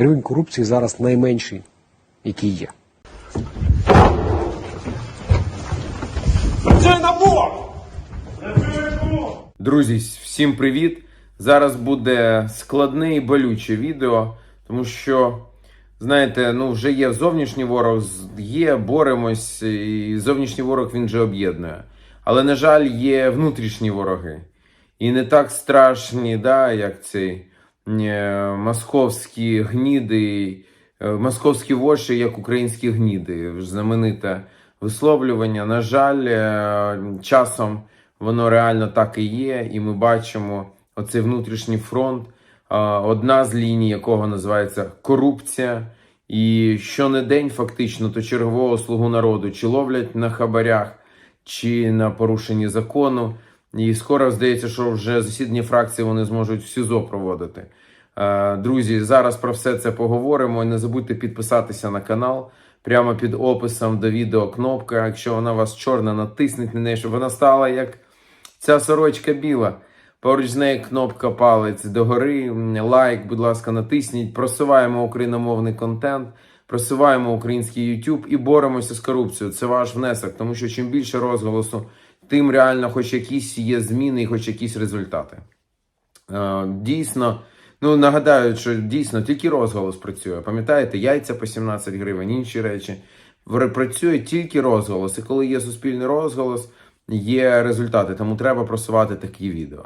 Рівень корупції зараз найменший, який є. Друзі, всім привіт! Зараз буде складне і болюче відео, тому що, знаєте, ну вже є зовнішній ворог, є, боремось, і зовнішній ворог він же об'єднує. Але, на жаль, є внутрішні вороги. І не так страшні, да, як цей московські гніди, е, московські воші, як українські гніди. Знамените висловлювання. На жаль, е, часом воно реально так і є, і ми бачимо оцей внутрішній фронт, е, одна з ліній якого називається корупція. І щонедень фактично то чергового слугу народу чи ловлять на хабарях, чи на порушенні закону. І скоро здається, що вже засідання фракції вони зможуть в СІЗО проводити. Е, Друзі, зараз про все це поговоримо. І не забудьте підписатися на канал. Прямо під описом до відео кнопка. Якщо вона у вас чорна, натисніть на неї, щоб вона стала як ця сорочка біла. Поруч з нею кнопка палець догори. Лайк, будь ласка, натисніть. Просуваємо україномовний контент, просуваємо український YouTube і боремося з корупцією. Це ваш внесок, тому що чим більше розголосу, тим реально хоч якісь є зміни і хоч якісь результати. Е, Дійсно, ну нагадаю, що дійсно тільки розголос працює. Пам'ятаєте, яйця по 17 гривень, інші речі. Працює тільки розголос. І коли є суспільний розголос, є результати. Тому треба просувати такі відео.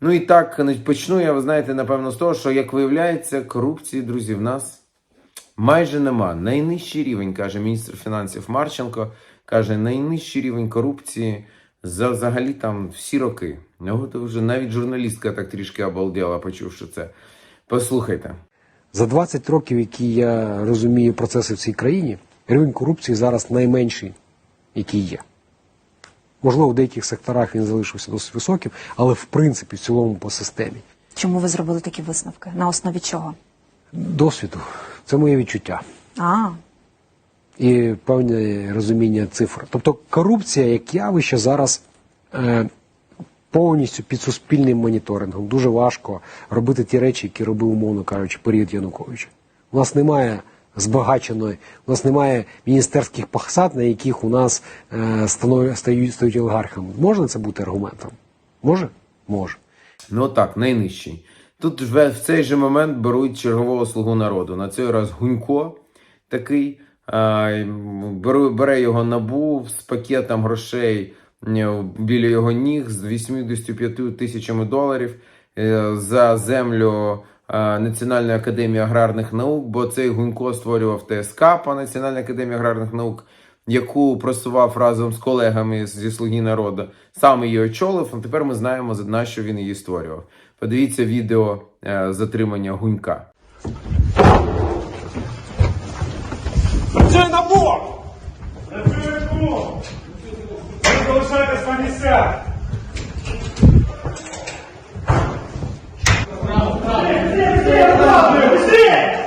Ну і так ну, почну я, ви знаєте, напевно, з того, що як виявляється, корупції, друзі, в нас майже нема. Найнижчий рівень, каже міністр фінансів Марченко, каже, найнижчий рівень корупції за взагалі там всі роки. Ну, от вже навіть журналістка так трішки обалдела, почувши це. Послухайте. За 20 років, які я розумію процеси в цій країні, рівень корупції зараз найменший, який є. Можливо, в деяких секторах він залишився досить високим, але в принципі в цілому по системі. Чому ви зробили такі висновки? На основі чого? Досвіду це моє відчуття А, і певне розуміння цифр. Тобто корупція як явище зараз е, повністю під суспільним моніторингом. Дуже важко робити ті речі, які робив, умовно кажучи, період Януковича. У нас немає збагаченої, у нас немає міністерських посад, на яких у нас е, становлять- стають, стають олігархами. Може це бути аргументом? Може? Може. Ну так, найнижчий. Тут в цей же момент беруть чергового слугу народу. На цей раз Гунько такий бере його набу з пакетом грошей е, біля його ніг з 85 тисячами доларів е, за землю е, Національної академії аграрних наук, бо цей Гунько створював ТСК по Національній академії аграрних наук яку просував разом з колегами зі Слуги народу, сам її очолив. А тепер ми знаємо, на що він її створював. Подивіться відео затримання гунька. Це на бок! Ви залишайтесь на місцях!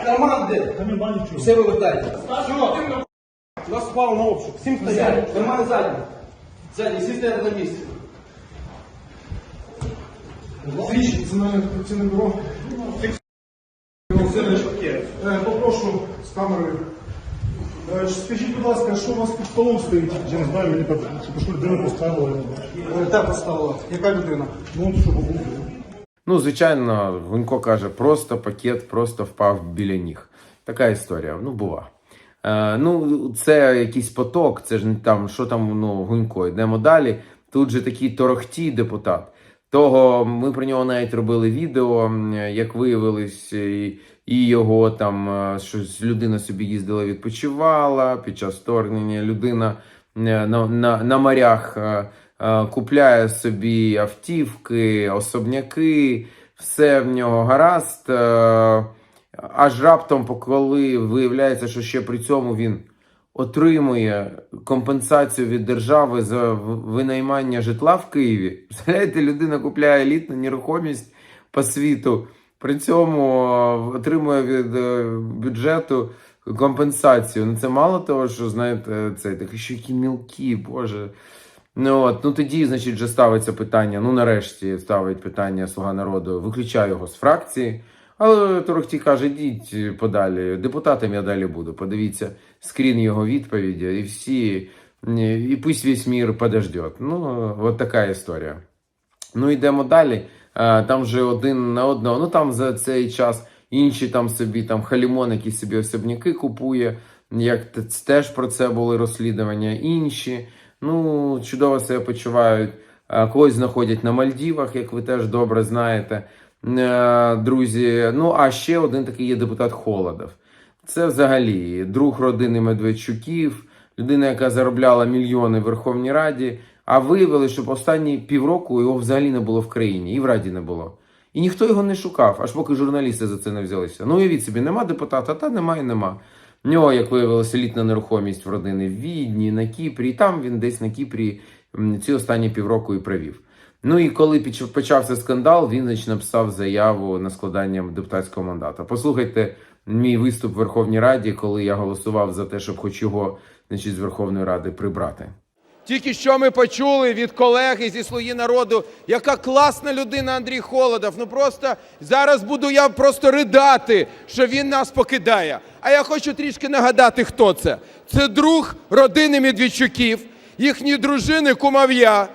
Команди! Все вивертайте. Нас впало на обшук. Всім Стоять. Кармани задні. Задні, всі стоять на місці. Слідчі національне корупційне бюро. Фіксує. Е, Попрошу з камерою. Е, Скажіть, будь ласка, що у вас під столом стоїть? Я не знаю, мені так, що людина поставила. Так поставила. Яка людина? Ну, що побуде. Ну, звичайно, Гунько каже, просто пакет просто впав біля ніг. Така історія. Ну, бува. Е, ну, це якийсь поток, це ж не там, що там, ну, Гунько. Йдемо далі. Тут же такий торохтій депутат. Того ми про нього навіть робили відео, як виявилось, і, і його там е, щось людина собі їздила, відпочивала під час вторгнення. Людина е, на, на, на морях е, е, купляє собі автівки, особняки, все в нього гаразд. е, Аж раптом, коли виявляється, що ще при цьому він отримує компенсацію від держави за винаймання житла в Києві. Представляєте, людина купляє елітну нерухомість по світу, при цьому е, отримує від е, бюджету компенсацію. Ну це мало того, що знаєте, це такі що які мілкі, боже. Ну от, ну тоді, значить, вже ставиться питання. Ну нарешті ставить питання Слуга народу. Виключай його з фракції. Але Торохтій каже: йдіть подалі, депутатом я далі буду. Подивіться скрін його відповіді, і всі, і пусть весь мір подождет. Ну, от така історія. Ну, йдемо далі. Е, Там вже один на одного. Ну там за цей час інші там собі там халімон, які собі особняки купує. Як теж про це були розслідування. Інші ну чудово себе почувають. Е, Когось знаходять на Мальдівах, як ви теж добре знаєте, Е, друзі. Ну а ще один такий є депутат Холодов. Це взагалі друг родини Медведчуків, людина, яка заробляла мільйони в Верховній Раді. А виявили, що останні півроку його взагалі не було в країні, і в Раді не було. І ніхто його не шукав, аж поки журналісти за це не взялися. Ну, уявіть собі, нема депутата, та немає, нема. В нього, як виявилося, літна нерухомість в родини в Відні, на Кіпрі, і там він десь на Кіпрі ці останні півроку і провів. Ну і коли почався скандал, він значить, написав заяву на складання депутатського мандата. Послухайте мій виступ в Верховній Раді, коли я голосував за те, щоб хоч його значить, з Верховної Ради прибрати. Тільки що ми почули від колеги зі Слуги народу, яка класна людина Андрій Холодов. Ну просто зараз буду я просто ридати, що він нас покидає. А я хочу трішки нагадати, хто це. Це друг родини Медведчуків, їхні дружини Кумав'я.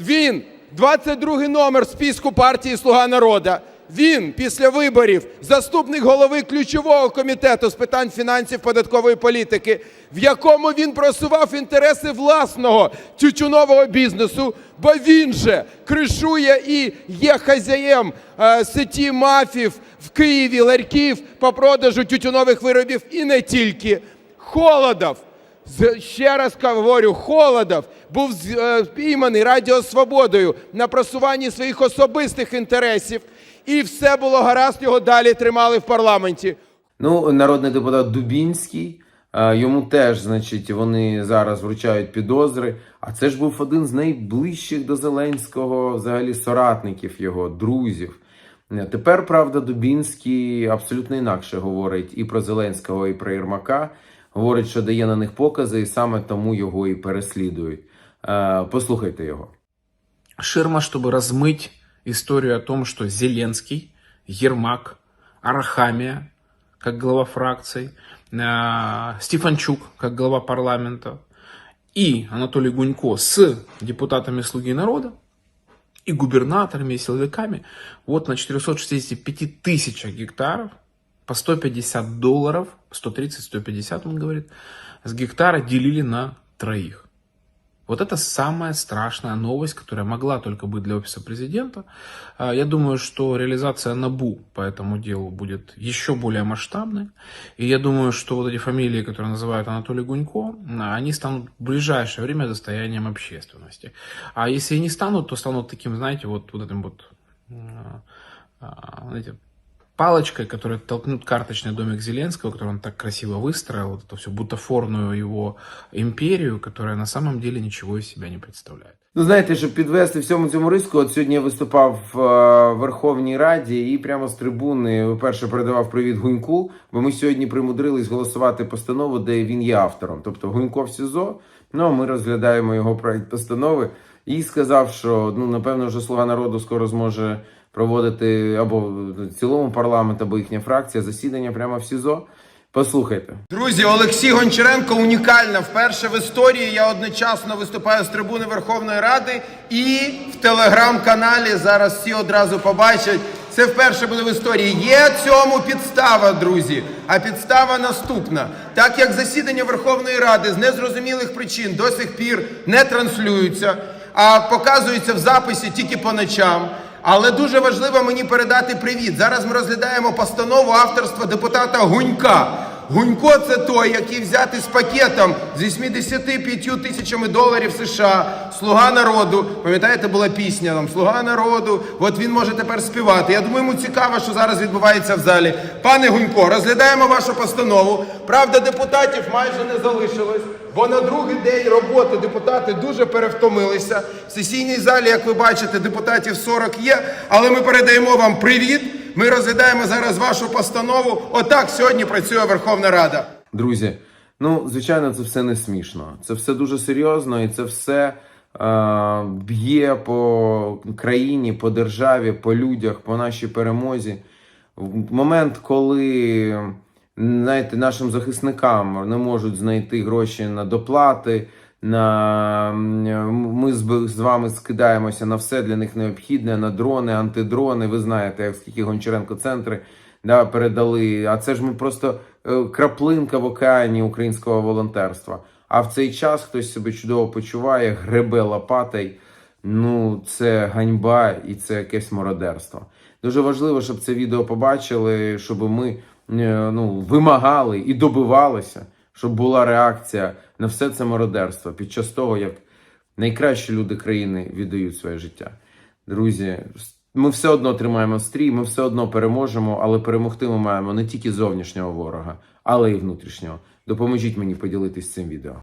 Він 22 номер списку партії Слуга народу. Він після виборів заступник голови ключового комітету з питань фінансів податкової політики, в якому він просував інтереси власного тютюнового бізнесу, бо він же кришує і є хазяєм е, сеті мафів в Києві, ларьків по продажу тютюнових виробів і не тільки. Холодов Ще раз говорю, Холодов був е, спійманий Радіо Свободою на просуванні своїх особистих інтересів, і все було гаразд, його далі тримали в парламенті. Ну, народний депутат Дубінський. е, Йому теж, значить, вони зараз вручають підозри. А це ж був один з найближчих до Зеленського, взагалі, соратників його, друзів. Е, Тепер, правда, Дубінський абсолютно інакше говорить і про Зеленського, і про Єрмака. Говорить, що дає на них покази, і саме тому його і переслідують. Е, Послухайте його. ширма, чтобы размыть историю о том, что Зеленский, Ермак, Арахамия, как глава фракций, э, Стефанчук, как глава парламента, и Анатолий Гунько с депутатами «Слуги народа», и губернаторами, и силовиками, вот на 465 тысячах гектаров по 150 долларов, 130-150, он говорит, с гектара делили на троих. Вот это самая страшная новость, которая могла только быть для офиса президента. А, Я думаю, что реализация НАБУ по этому делу будет еще более масштабной. И я думаю, что вот эти фамилии, которые называют Анатолий Гунько, а, они станут в ближайшее время достоянием общественности. А если и не станут, то станут таким, знаете, вот, вот этим вот, а, знаете, палочкой, которая толкнет карточный домик Зеленского, который он так красиво выстроил, вот эту всю бутафорную его империю, которая на самом деле ничего из себя не представляет. Ну, знаєте, щоб підвести всьому цьому риску, от сьогодні я виступав в е, Верховній Раді і прямо з трибуни вперше передавав привіт Гуньку, бо ми сьогодні примудрились голосувати постанову, де він є автором. Тобто Гунько в СІЗО. Ну а ми розглядаємо його проект постанови. І сказав, що ну напевно вже слуга народу скоро зможе проводити або в цілому парламент, або їхня фракція засідання прямо в СІЗО. Послухайте. Друзі, Олексій Гончаренко унікальна. Вперше в історії я одночасно виступаю з трибуни Верховної Ради і в телеграм-каналі. Зараз всі одразу побачать. Це вперше буде в історії. Є цьому підстава, друзі. А підстава наступна: так як засідання Верховної Ради з незрозумілих причин до сих пір не транслюються, а показуються в записі тільки по ночам. Але дуже важливо мені передати привіт. Зараз ми розглядаємо постанову авторства депутата Гунька. Гунько це той, який взятий з пакетом з 85 тисячами доларів США, слуга народу. Пам'ятаєте, була пісня там Слуга народу. От він може тепер співати. Я думаю, йому цікаво, що зараз відбувається в залі. Пане Гунько, розглядаємо вашу постанову. Правда, депутатів майже не залишилось. Бо на другий день роботи депутати дуже перевтомилися. В сесійній залі, як ви бачите, депутатів 40 є. Але ми передаємо вам привіт. Ми розглядаємо зараз вашу постанову. Отак сьогодні працює Верховна Рада. Друзі, ну звичайно, це все не смішно. Це все дуже серйозно, і це все е, б'є по країні, по державі, по людях, по нашій перемозі. В момент, коли знаєте, нашим захисникам не можуть знайти гроші на доплати, на ми з, вами скидаємося на все для них необхідне, на дрони, антидрони. Ви знаєте, як скільки Гончаренко центри да, передали. А це ж ми просто е, краплинка в океані українського волонтерства. А в цей час хтось себе чудово почуває, гребе лопатою. Ну, це ганьба і це якесь мародерство. Дуже важливо, щоб це відео побачили, щоб ми ну, вимагали і добивалися, щоб була реакція на все це мародерство під час того, як найкращі люди країни віддають своє життя. Друзі, ми все одно тримаємо стрій, ми все одно переможемо, але перемогти ми маємо не тільки зовнішнього ворога, але й внутрішнього. Допоможіть мені поділитись цим відео.